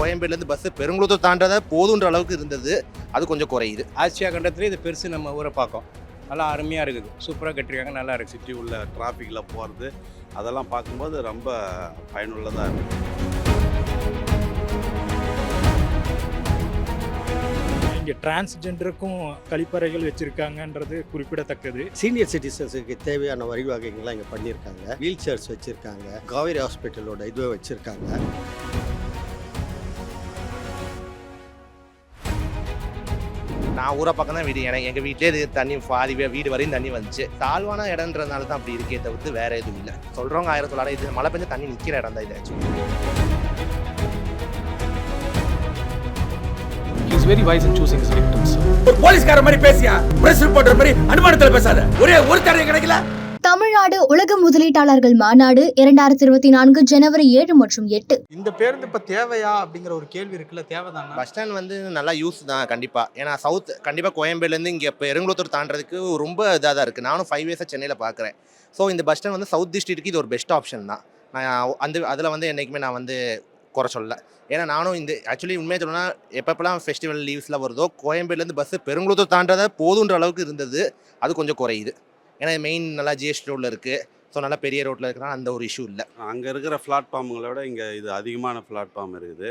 கோயம்பேடுலேருந்து bus Perungalathur தாண்டத போதுன்ற அளவுக்கு இருந்தது. அது கொஞ்சம் குறையுது. ஆசியா கண்டத்திலே இது பெருசு நம்ம ஊரை பார்க்கும். நல்லா அருமையாக இருக்குது. சூப்பராக கட்டிருக்காங்க. நல்லா இருக்குது. சிட்டி உள்ள டிராஃபிக்கில் போகிறது அதெல்லாம் பார்க்கும்போது ரொம்ப பயனுள்ளதாக இருக்குது இங்கே டிரான்ஸ்ஜெண்டருக்கும் கழிப்பறைகள் வச்சுருக்காங்கன்றது குறிப்பிடத்தக்கது. சீனியர் சிட்டிசன்ஸுக்கு தேவையான வரி வகைகள்லாம் இங்கே பண்ணியிருக்காங்க. வீல் சேர்ஸ் வச்சுருக்காங்க. காவேரி ஹாஸ்பிட்டலோட இதுவை வச்சுருக்காங்க. நான் ஊரை பக்கம் தான் வீடு. எனக்கு எங்கள் வீட்டிலே இது தண்ணி பாதி வீடு வரையும் தண்ணி வந்துச்சு. தாழ்வான இடம்ன்றதுனால தான் அப்படி இருக்கே தவிர்த்து வேற எதுவும் இல்லை. சொல்கிறவங்க ஆயிரத்தி தொள்ளாயிரம் இது மழை பெஞ்சு தண்ணி நிற்கிற இடம் தான் இது He's very wise in choosing his victims. ஒரு போலீஸ்கார மாதிரி பேசியா? பிரஸ் ரிப்போர்ட்டர் மாதிரி அனுமானத்துல பேசாத. ஒரே ஒரு தடவை கிடைக்கல? தமிழ்நாடு உலக முதலீட்டாளர்கள் மாநாடு இரண்டாயிரத்தி இருபத்தி நான்கு ஜனவரி ஏழு மற்றும் எட்டு. இந்த பேருந்து இப்ப தேவையா அப்படிங்கிற ஒரு கேள்வி இருக்குல்ல தேவைதானா? பஸ் ஸ்டாண்ட் வந்து நல்லா யூஸ் தான் கண்டிப்பாக ஏன்னா சவுத் கண்டிப்பாக கோயம்பேடுலேருந்து இங்கே பெருங்குளத்தூர் தாண்டறதுக்கு ரொம்ப இதாக தான் இருக்குது நானும் ஃபைவ் இயர்ஸாக சென்னையில் பார்க்குறேன் ஸோ இந்த பஸ் ஸ்டாண்ட் வந்து சவுத் டிஸ்ட்ரிக்ட்டுக்கு இது ஒரு பெஸ்ட் ஆப்ஷன் தான். நான் அந்த அதில் வந்து என்றைக்குமே நான் வந்து குறை சொல்லல. ஏன்னா நானும் இந்த ஆக்சுவலி உண்மையாக சொல்லணும்னா எப்பப்பெல்லாம் ஃபெஸ்டிவல் லீவ்ஸ்லாம் வருதோ கோயம்பேடுலேருந்து பஸ்ஸு பெருங்குளத்தூர் தாண்டத போதுன்ற அளவுக்கு இருந்தது. அது கொஞ்சம் குறையுது. ஏன்னா மெயின் நல்லா ஜிஎஸ்டி ரோட்டில் இருக்குது ஸோ நல்லா பெரிய ரோட்டில் இருக்கிறனால அந்த ஒரு இஷ்யூ இல்லை. அங்கே இருக்கிற பிளாட்ஃபார்முங்களை விட இங்கே இது அதிகமான பிளாட்ஃபார்ம் இருக்குது.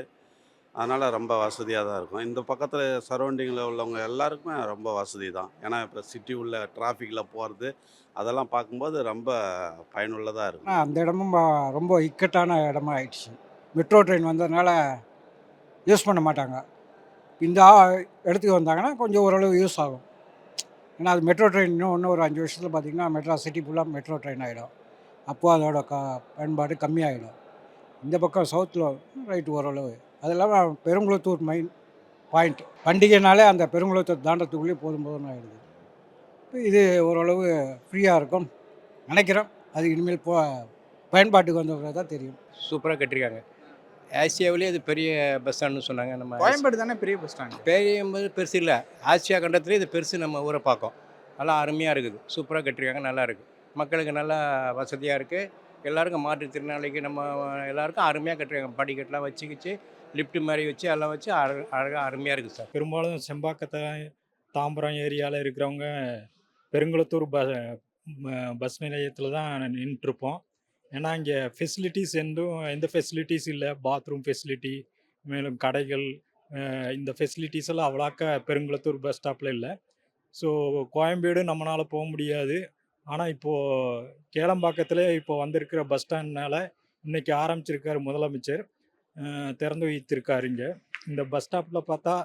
அதனால் ரொம்ப வசதியாக தான் இருக்கும். இந்த பக்கத்தில் சரௌண்டிங்கில் உள்ளவங்க எல்லாருக்குமே ரொம்ப வசதி தான். ஏன்னா இப்போ சிட்டி உள்ள டிராஃபிக்கில் போகிறது அதெல்லாம் பார்க்கும்போது ரொம்ப பயனுள்ளதாக இருக்கும். அந்த இடமும் ரொம்ப இக்கட்டான இடமா ஆயிடுச்சு. மெட்ரோ ட்ரெயின் வந்ததுனால யூஸ் பண்ண மாட்டாங்க. இந்த இடத்துக்கு வந்தாங்கன்னா கொஞ்சம் ஓரளவு யூஸ் ஆகும். ஏன்னா அது மெட்ரோ ட்ரெயின் இன்னும் இன்னும் ஒரு அஞ்சு வருஷத்தில் பார்த்திங்கன்னா மெட்ரா சிட்டி ஃபுல்லாக மெட்ரோ ட்ரெயின் ஆகிடும் அப்போது அதோட க பயன்பாடு கம்மியாகிடும் இந்த பக்கம் சவுத்தில் ரைட்டு ஓரளவு. அது இல்லாமல் பெருங்குளத்தூர் மெயின் பாயிண்ட் பண்டிகைனாலே அந்த பெருங்குளத்தூர் தாண்டத்துக்குள்ளேயே போதும் போதும்னு ஆகிடுது இது ஓரளவு ஃப்ரீயாக இருக்கும் நினைக்கிறோம் அது இனிமேல் போ பயன்பாட்டுக்கு வந்தவங்க தான் தெரியும். சூப்பராக கட்டிருக்காங்க. ஆசியாவிலே இது பெரிய பஸ் ஸ்டாண்டுன்னு சொன்னாங்க. நம்ம கோயம்பேடு தானே பெரிய பஸ் ஸ்டாண்ட் பெரிய பெருசு இல்லை. ஆசியா கண்டத்திலே இது பெருசு நம்ம ஊரை பார்க்கும். நல்லா அருமையாக இருக்குது. சூப்பராக கட்டிருக்காங்க நல்லா இருக்குது மக்களுக்கு நல்லா வசதியாக இருக்குது எல்லாருக்கும் மாற்றுத்திறனாளிக்கு நம்ம எல்லாருக்கும் அருமையாக கட்டிருக்காங்க. படிக்கட்டெலாம் வச்சுக்கிச்சு லிஃப்ட் மாதிரி வச்சு எல்லாம் வச்சு அழ அழகாக அருமையாக இருக்குது சார். பெரும்பாலும் செம்பாக்கத்தை தாம்பரம் ஏரியாவில் இருக்கிறவங்க பெருங்குளத்தூர் ப ம- பஸ் நிலையத்தில் தான் நின்றுருப்போம். ஏன்னா இங்கே ஃபெசிலிட்டிஸ் எந்தும் எந்த ஃபெசிலிட்டிஸ் இல்லை. பாத்ரூம் ஃபெசிலிட்டி மேலும் கடைகள் இந்த ஃபெசிலிட்டிஸ் எல்லாம் அவ்வளோக்கா பெருங்குளத்தூர் பஸ் ஸ்டாப்பில் இல்லை. ஸோ கோயம்பேடு நம்மளால் போக முடியாது. ஆனால் இப்போது கேளம்பாக்கத்தில் இப்போ வந்திருக்கிற பஸ் ஸ்டாண்ட்னால் இன்றைக்கி ஆரம்பிச்சிருக்கார் முதலமைச்சர். திறந்து வைத்திருக்காரு இங்கே. இந்த பஸ் ஸ்டாப்பில் பார்த்தா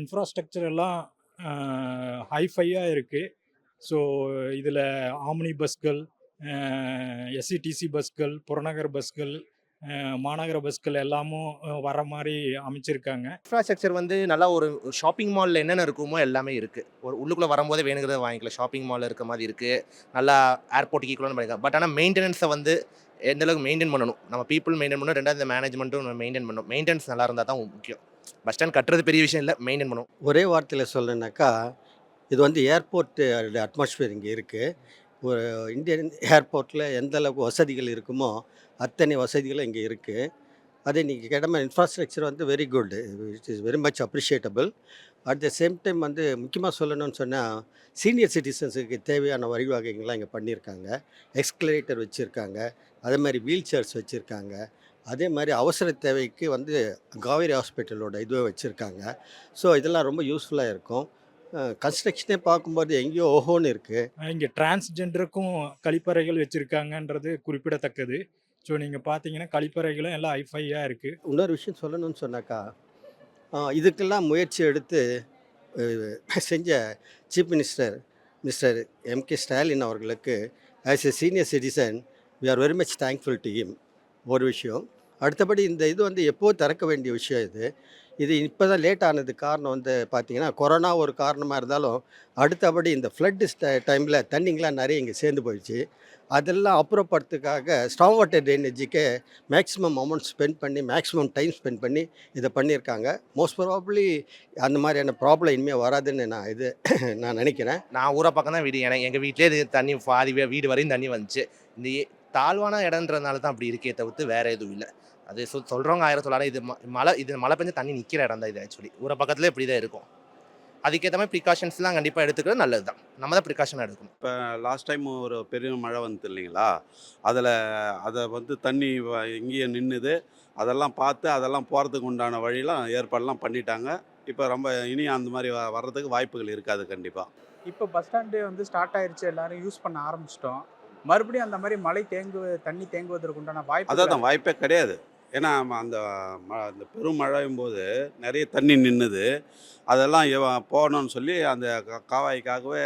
இன்ஃப்ராஸ்ட்ரக்சர் எல்லாம் ஹைஃபையாக இருக்குது ஸோ இதில் ஆம்னி பஸ்கள் எஸ்சிடிசி பஸ்கள் புறநகர் பஸ்கள் மாநகர பஸ்கள் எல்லாமும் வர மாதிரி அமைச்சிருக்காங்க. இன்ஃப்ராஸ்ட்ரக்சர் வந்து நல்லா ஒரு ஷாப்பிங் மாலில் என்னென்ன இருக்குமோ எல்லாமே இருக்குது ஒரு உள்ளுக்குள்ளே வரும்போதே வேணுங்கிறத வாங்கிக்கலாம். ஷாப்பிங் மால் இருக்க மாதிரி இருக்குது நல்லா ஏர்போர்ட்டுக்கு ஈக்குவலான பண்ணிக்கலாம். பட் ஆனால் மெயின்டெனன்ஸை வந்து எந்த அளவுக்கு மெயின்டைன் பண்ணணும்? நம்ம பீப்புள் மெயின்டைன் பண்ணணும். ரெண்டாவது இந்த மேனேஜ்மெண்ட்டும் மெயின்டைன் பண்ணணும். மெயின்டெனன்ஸ் நல்லா இருந்தால் தான் முக்கியம். பஸ் ஸ்டாண்ட் கட்டுறது பெரிய விஷயம் இல்லை. மெயின்டைன் பண்ணணும். ஒரே வார்த்தையில் சொல்லணுன்னாக்கா இது வந்து ஏர்போர்ட்டு அட்மாஸ்பியர் இங்கே இருக்குது ஒரு இந்தியன் ஏர்போர்ட்டில் எந்த அளவுக்கு வசதிகள் இருக்குமோ அத்தனை வசதிகளும் இங்கே இருக்குது அதே நீங்கள் கிடம இன்ஃப்ராஸ்ட்ரக்சர் வந்து very good it is very much appreciatable at the same time வந்து முக்கியமாக சொல்லணும்னு சொன்னால் சீனியர் சிட்டிசன்ஸுக்கு தேவையான வழிவகைகள்லாம் இங்கே பண்ணியிருக்காங்க. எக்ஸ்கலேட்டர் வச்சுருக்காங்க. அதே மாதிரி வீல் சேர்ஸ் வச்சுருக்காங்க. அதே மாதிரி அவசர தேவைக்கு வந்து காவேரி ஹாஸ்பிட்டலோட இதுவே வச்சுருக்காங்க. ஸோ இதெல்லாம் ரொம்ப யூஸ்ஃபுல்லாக இருக்கும். கன்ஸ்ட்ரக்ஷனே பார்க்கும்போது எங்கேயோ ஓஹோன்னு இருக்குது இங்கே டிரான்ஸ்ஜெண்டருக்கும் கழிப்பறைகள் வச்சுருக்காங்கன்றது குறிப்பிடத்தக்கது. ஸோ நீங்கள் பார்த்தீங்கன்னா கழிப்பறைகளும் எல்லாம் ஹைஃபையாக இருக்குது இன்னொரு விஷயம் சொல்லணும்னு சொன்னாக்கா இதுக்கெல்லாம் முயற்சி எடுத்து செஞ்ச chief minister mister M K Stalin அவர்களுக்கு as a senior citizen we are very much thankful to him ஒரு விஷயம். அடுத்தபடி இந்த இது வந்து எப்போ திறக்க வேண்டிய விஷயம் இது? இது இப்போ தான் லேட் ஆனது காரணம் வந்து பார்த்தீங்கன்னா கொரோனா ஒரு காரணமாக இருந்தாலும் அடுத்தபடி இந்த ஃப்ளட் டைமில் தண்ணிங்களாம் நிறைய இங்கே சேர்ந்து போயிடுச்சு. அதெல்லாம் அப்புறப்படுறதுக்காக ஸ்டாம் வாட்டர் ட்ரைனேஜுக்கே மேக்ஸிமம் அமௌண்ட் ஸ்பெண்ட் பண்ணி மேக்ஸிமம் டைம் ஸ்பெண்ட் பண்ணி இதை பண்ணியிருக்காங்க. மோஸ்ட் ப்ராபப்ளி அந்த மாதிரியான ப்ராப்ளம் இனிமேல் வராதுன்னு நான் இது நான் நினைக்கிறேன். நான் ஊரை பக்கம் தான் வீடு எனக்கு எங்கள் வீட்டிலே இது தண்ணி பாதி வே- வீடு வரையும் தண்ணி வந்துச்சு. இந்த தாழ்வான இடம்ன்றதுனால தான் அப்படி இருக்கே தவிர்த்து வேறு எதுவும் இல்லை. அது சொல் சொல்கிறவங்க ஆயிரம் சொல்லாலும் இது ம- மழை இது மழை பெஞ்சு தண்ணி நிற்கிற இடம் தான் இது ஆக்சுவலி ஊரை பக்கத்தில் இப்படி தான் இருக்கும். அதுக்கேற்ற மாதிரி ப்ரிகாஷன்ஸ்லாம் கண்டிப்பாக எடுத்துக்கிறது நல்லது தான் நம்ம தான் ப்ரிகாஷனாக எடுக்கணும். இப்போ லாஸ்ட் டைம் ஒரு பெரிய மழை வந்து இல்லைங்களா? அதில் அதை வந்து தண்ணி இங்கேயே நின்றுது அதெல்லாம் பார்த்து அதெல்லாம் போகிறதுக்கு உண்டான வழியெலாம் ஏற்பாடெல்லாம் பண்ணிட்டாங்க. இப்போ ரொம்ப இனி அந்த மாதிரி வ- வர்றதுக்கு வாய்ப்புகள் இருக்காது கண்டிப்பாக இப்போ பஸ் ஸ்டாண்டு வந்து ஸ்டார்ட் ஆயிருச்சு. எல்லாரும் யூஸ் பண்ண ஆரம்பிச்சிட்டோம். மறுபடியும் அந்த மாதிரி மழை தேங்கு தண்ணி தேங்குவதற்கு உண்டான வாய்ப்பு அதான். வாய்ப்பே கிடையாது. ஏன்னா அந்த ம- அந்த பெரும் போது நிறைய தண்ணி நின்றுது அதெல்லாம் போகணும்னு சொல்லி அந்த காவாய்க்காகவே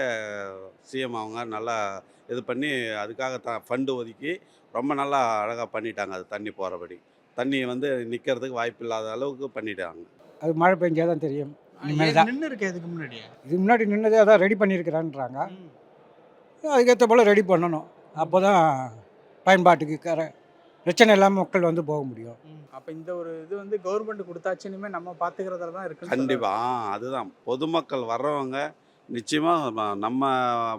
சிஎம் அவங்க நல்லா இது பண்ணி அதுக்காக த ஃபண்டு ஒதுக்கி ரொம்ப நல்லா அழகாக பண்ணிட்டாங்க அது தண்ணி போகிறபடி தண்ணி வந்து நிற்கிறதுக்கு வாய்ப்பு இல்லாத அளவுக்கு பண்ணிட்டாங்க. அது மழை பெஞ்சாதான் தெரியும். இனிமேல் தான். நின்று இருக்கு இதுக்கு முன்னாடி இதுக்கு முன்னாடி நின்னதே அதான் ரெடி பண்ணியிருக்கிறான்றாங்க. அதுக்கேற்ற போல் ரெடி பண்ணணும். அப்போ தான் பயன்பாட்டுக்கு கர பிரச்சனை இல்லாமல் மக்கள் வந்து போக முடியும். அப்ப இந்த ஒரு இது வந்து கவர்மெண்ட் கொடுத்தாச்சு இனிமே நம்ம பாத்துக்கிறதுல தான் இருக்கு கண்டிப்பாக அதுதான். பொதுமக்கள் வர்றவங்க நிச்சயமாக நம்ம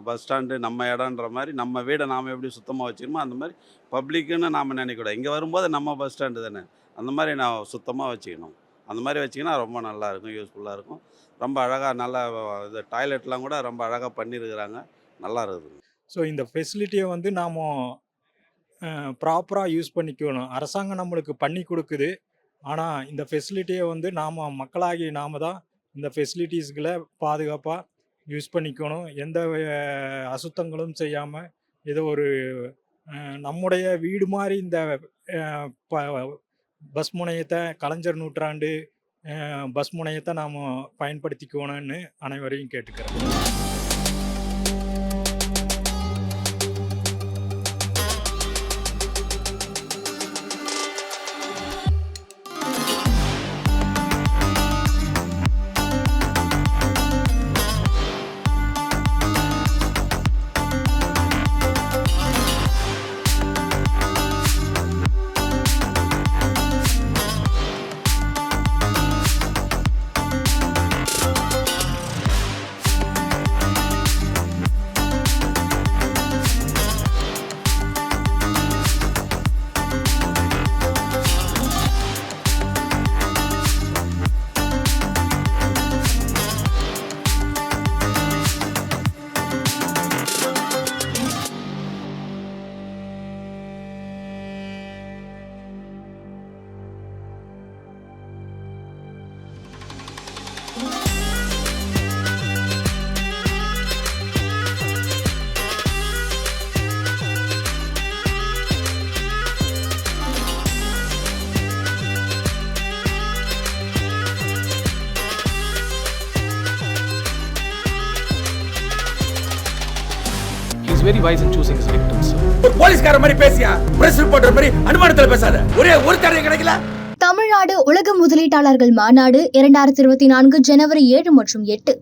பஸ் ஸ்டாண்டு நம்ம இடன்ற மாதிரி நம்ம வீடை நாம் எப்படி சுத்தமாக வச்சுக்கணுமோ அந்த மாதிரி பப்ளிக்குன்னு நாம் நினைக்கக்கூடாது. இங்கே வரும்போது நம்ம பஸ் ஸ்டாண்டு தானே. அந்த மாதிரி நான் சுத்தமாக வச்சுக்கணும். அந்த மாதிரி வச்சிங்கன்னா ரொம்ப நல்லா இருக்கும் யூஸ்ஃபுல்லாக இருக்கும். ரொம்ப அழகாக நல்லா இது டாய்லெட்லாம் கூட ரொம்ப அழகாக பண்ணியிருக்கிறாங்க நல்லா இருக்குது. ஸோ இந்த ஃபெசிலிட்டியை வந்து நாம் ப்ராப்பராக யூஸ் பண்ணிக்கணும். அரசாங்கம் நம்மளுக்கு பண்ணி கொடுக்குது. ஆனால் இந்த ஃபெசிலிட்டியை வந்து நாம் மக்களாகி நாம தான் இந்த ஃபெசிலிட்டிஸ்களை பாதுகாப்பாக யூஸ் பண்ணிக்கணும். எந்த அசுத்தங்களும் செய்யாமல் ஏதோ ஒரு நம்முடைய வீடு மாதிரி இந்த ப- பஸ் முனையத்தை கலைஞர் நூற்றாண்டு பஸ் முனையத்தை நாம் பயன்படுத்திக்கணும்னு அனைவரையும் கேட்டுக்கிறேன். Wise in choosing his victims, sir. ஒரு போலீஸ்கார மாதிரி பேசியா? பிரஸ் ரிப்போர்ட்டர் மாதிரி அனுமானத்துல பேசாத. ஒரே ஒரு தடவை கிடைக்கல. தமிழ்நாடு உலக முதலீட்டாளர்கள் மாநாடு இரண்டாயிரத்தி இருபத்தி நான்கு ஜனவரி ஏழு மற்றும் எட்டு.